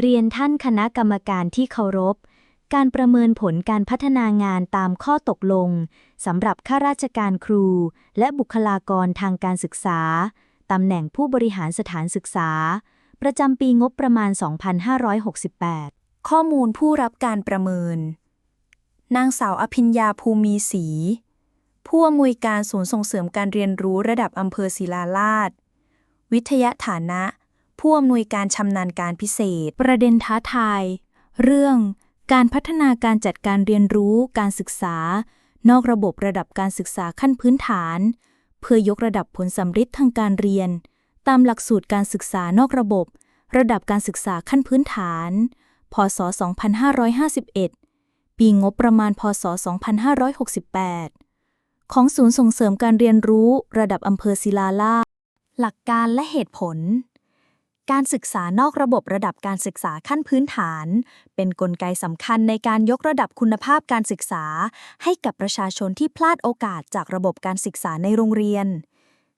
เรียนท่านคณะกรรมการที่เคารพ การประเมินผลการพัฒนางานตามข้อตกลงสำหรับข้าราชการครู และบุคลากรทางการศึกษา ตำแหน่งผู้บริหารสถานศึกษา ประจำปีงบประมาณ 2568 ข้อมูลผู้รับการประเมิน นางสาวอภิญญาภูมีศรีผู้อำนวยการศูนย์ส่งเสริมการเรียนรู้ระดับอำเภอศิลาลาด วิทยาฐานะ ผู้อำนวยการชำนาญการพิเศษ ประเด็นท้าทาย เรื่องการพัฒนาการจัดการเรียนรู้การศึกษา นอกระบบระดับการศึกษาขั้นพื้นฐาน เพื่อยกระดับผลสำฤทธิ์ทางการเรียน ตามหลักสูตรการศึกษานอกระบบ ระดับการศึกษาขั้นพื้นฐาน พศ 2551 ปีงบประมาณ พศ 2568 ของศูนย์ส่งเสริมการเรียนรู้ระดับอำเภอศิลาลาหลักการและเหตุผล การศึกษานอกระบบระดับการศึกษาขั้นพื้นฐาน เป็นนกลไกสำคัญในการยกระดับคุณภาพการศึกษา ให้กับประชาชนที่พลาดโอกาสจากระบบการศึกษาในโรงเรียน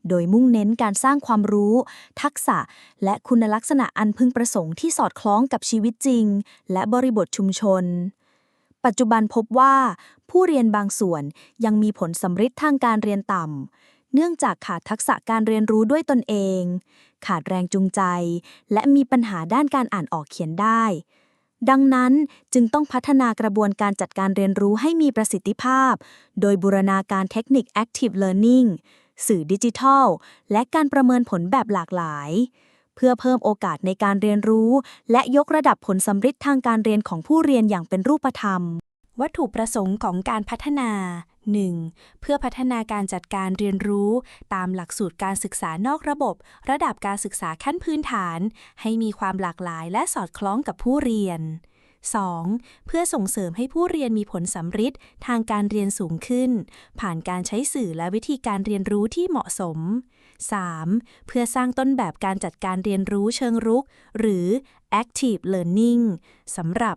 โดยมุ่งเน้นการสร้างความรู้ ทักษะ และคุณลักษณะอันพึงประสงค์ที่สอดคล้องกับชีวิตจริง และบริบทชุมชน ปัจจุบันพบว่า ผู้เรียนบางส่วนยังมีผลสำฤทธิ์ทางการเรียนต่ำ เนื่องจากขาดทักษะการเรียนรู้ด้วยตนเอง ขาดแรงจูงใจ และมีปัญหาด้านการอ่านออกเขียนได้ ดังนั้นจึงต้องพัฒนากระบวนการจัดการเรียนรู้ให้มีประสิทธิภาพ โดยบูรณาการเทคนิค Active Learning สื่อดิจิทัล และการประเมินผลแบบหลากหลาย เพื่อเพิ่มโอกาสในการเรียนรู้ และยกระดับผลสำฤทธิ์ทางการเรียนของผู้เรียนอย่างเป็นรูปธรรม วัตถุประสงค์ของการพัฒนา 1. เพื่อพัฒนาการจัดการเรียนรู้ ตามหลักสูตรการศึกษานอกระบบ ระดับการศึกษาขั้นพื้นฐาน ให้มีความหลากหลายและสอดคล้องกับผู้เรียน 2. เพื่อส่งเสริมให้ผู้เรียนมีผลสำฤทธิ์ทางการเรียนสูงขึ้น ผ่านการใช้สื่อและวิธีการเรียนรู้ที่เหมาะสม 3. เพื่อสร้างต้นแบบการจัดการเรียนรู้เชิงรุก หรือ active learning สำหรับ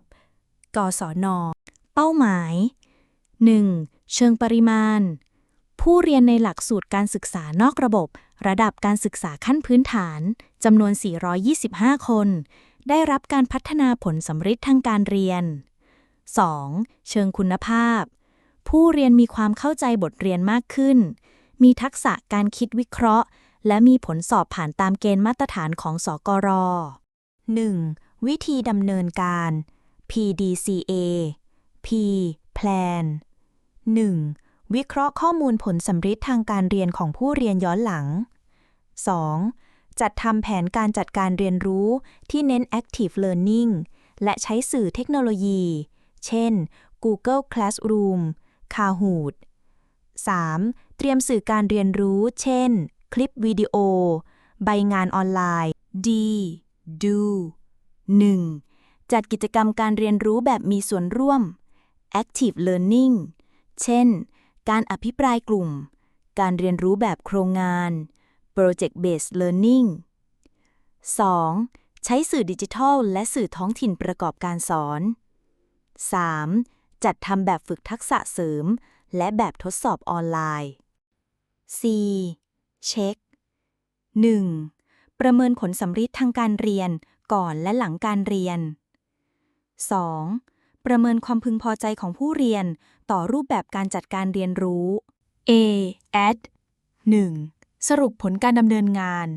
กศน เป้าหมาย 1. เชิงปริมาณ ผู้เรียนในหลักสูตรการศึกษานอกระบบ ระดับการศึกษาขั้นพื้นฐานจำนวน 425 คน ได้รับการพัฒนาผลสำฤทธิ์ทางการเรียน 2. เชิงคุณภาพ ผู้เรียนมีความเข้าใจบทเรียนมากขึ้น มีทักษะการคิดวิเคราะห์ และมีผลสอบผ่านตามเกณฑ์มาตรฐานของสกร 1. วิธีดำเนินการ PDCA P Plan 1. วิเคราะห์ข้อมูลผลสำฤทธิ์ทางการเรียนของผู้เรียนย้อนหลัง 2. จัดทำแผนการจัดการเรียนรู้ที่เน้น Active Learning และใช้สื่อเทคโนโลยี เช่น Google Classroom Kahoot 3. เตรียมสื่อการเรียนรู้ เช่น คลิปวิดีโอ ใบงานออนไลน์ D Do 1. จัดกิจกรรมการเรียนรู้แบบมีส่วนร่วม Active Learning เช่น การอภิปรายกลุ่ม การเรียนรู้แบบโครงงาน Project Based Learning 2. ใช้สื่อดิจิทัล และสื่อท้องถิ่นประกอบการสอน 3. จัดทำแบบฝึกทักษะเสริม และแบบทดสอบออนไลน์ C เช็ค 1. ประเมินผลสำฤทธิ์ทางการเรียนก่อนและหลังการเรียน 2. ประเมินความพึงพอใจของผู้เรียน ต่อรูปแบบการจัดการเรียนรู้ A add 1. สรุปผลการดำเนินงาน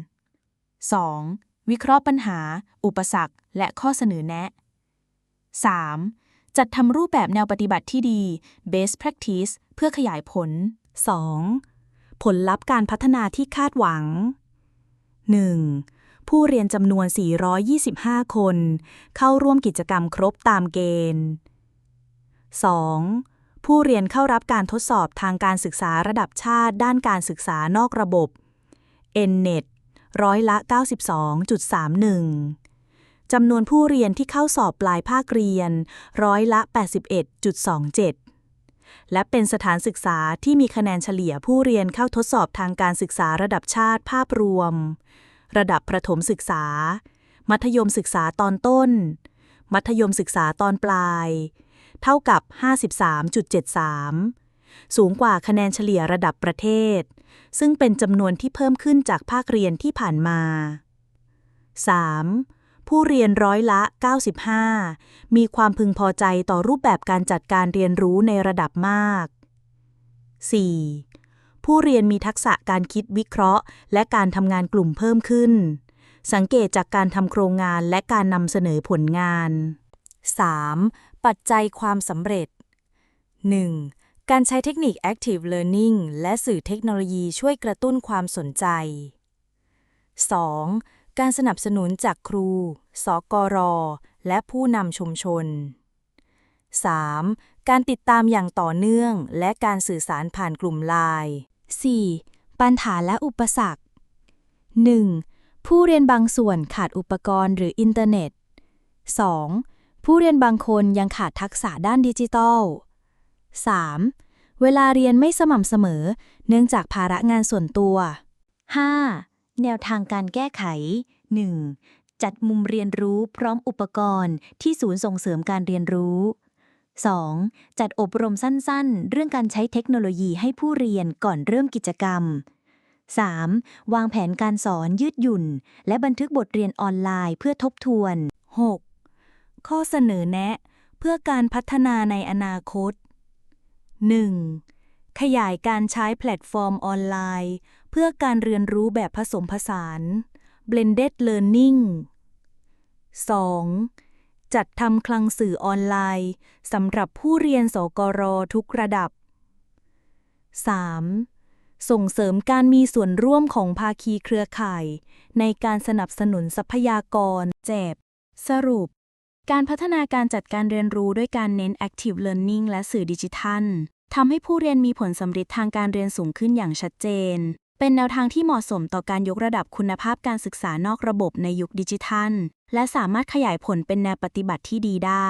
2. วิเคราะห์ปัญหา อุปสรรค และข้อเสนอแนะ 3. จัดทำรูปแบบแนวปฏิบัติที่ดี best practice เพื่อขยายผล 2. ผลลัพธ์การพัฒนาที่คาดหวัง 1. ผู้เรียนจำนวน 425 คน เข้าร่วมกิจกรรมครบตามเกณฑ์ 2. ผู้เรียนเข้ารับการทดสอบทางการศึกษาระดับชาติด้านการศึกษานอกระบบ NNET ร้อยละ 92.31 จำนวนผู้เรียนที่เข้าสอบปลายภาคเรียน ร้อยละ 81.27 และเป็นสถานศึกษาที่มีคะแนนเฉลี่ยผู้เรียนเข้าทดสอบทางการศึกษาระดับชาติภาพรวม ระดับประถมศึกษา มัธยมศึกษาตอนต้น มัธยมศึกษาตอนปลาย เท่ากับ 53.73 สูงกว่าคะแนนเฉลี่ยระดับประเทศ ซึ่งเป็นจำนวนที่เพิ่มขึ้นจากภาคเรียนที่ผ่านมา 3. ผู้เรียนร้อยละ 95 มีความพึงพอใจต่อรูปแบบการจัดการเรียนรู้ในระดับมาก 4. ผู้เรียนมีทักษะการคิดวิเคราะห์ และการทำงานกลุ่มเพิ่มขึ้น สังเกตจากการทำโครงงานและการนำเสนอผลงาน 3. ปัจจัยความสำเร็จ 1. การใช้เทคนิค Active Learning และสื่อเทคโนโลยีช่วยกระตุ้นความสนใจ 2. การสนับสนุนจากครู สกร และผู้นำชุมชน 3. การติดตามอย่างต่อเนื่อง และการสื่อสารผ่านกลุ่มไลน์ 4. ปัญหาและอุปสรรค 1. ผู้เรียนบางส่วนขาดอุปกรณ์หรืออินเทอร์เน็ต 2. ผู้เรียนบางคนยังขาดทักษะด้านดิจิทัล 3. เวลาเรียนไม่สม่ำเสมอ เนื่องจากภาระงานส่วนตัว 5. แนวทางการแก้ไข 1. จัดมุมเรียนรู้พร้อมอุปกรณ์ที่ศูนย์ส่งเสริมการเรียนรู้ 2. จัดอบรมสั้นๆ เรื่องการใช้เทคโนโลยีให้ผู้เรียนก่อนเริ่มกิจกรรม 3. วางแผนการสอนยืดหยุ่น และบันทึกบทเรียนออนไลน์เพื่อทบทวน 6. ข้อเสนอแนะ เพื่อการพัฒนาในอนาคต 1. ขยายการใช้แพลตฟอร์มออนไลน์ เพื่อการเรียนรู้แบบผสมผสาน blended learning 2. จัดทำคลังสื่อออนไลน์สำหรับผู้เรียนสกรทุกระดับ 3. ส่งเสริมการมีส่วนร่วมของภาคีเครือข่าย ในการสนับสนุนทรัพยากรเจ็บ สรุป การพัฒนาการจัดการเรียนรู้ด้วยการเน้น Active Learning และสื่อดิจิทัลทำให้ผู้เรียนมีผลสำเร็จทางการเรียนสูงขึ้นอย่างชัดเจน เป็นแนวทางที่เหมาะสมต่อการยกระดับคุณภาพการศึกษานอกระบบในยุคดิจิทัล และสามารถขยายผลเป็นแนวปฏิบัติที่ดีได้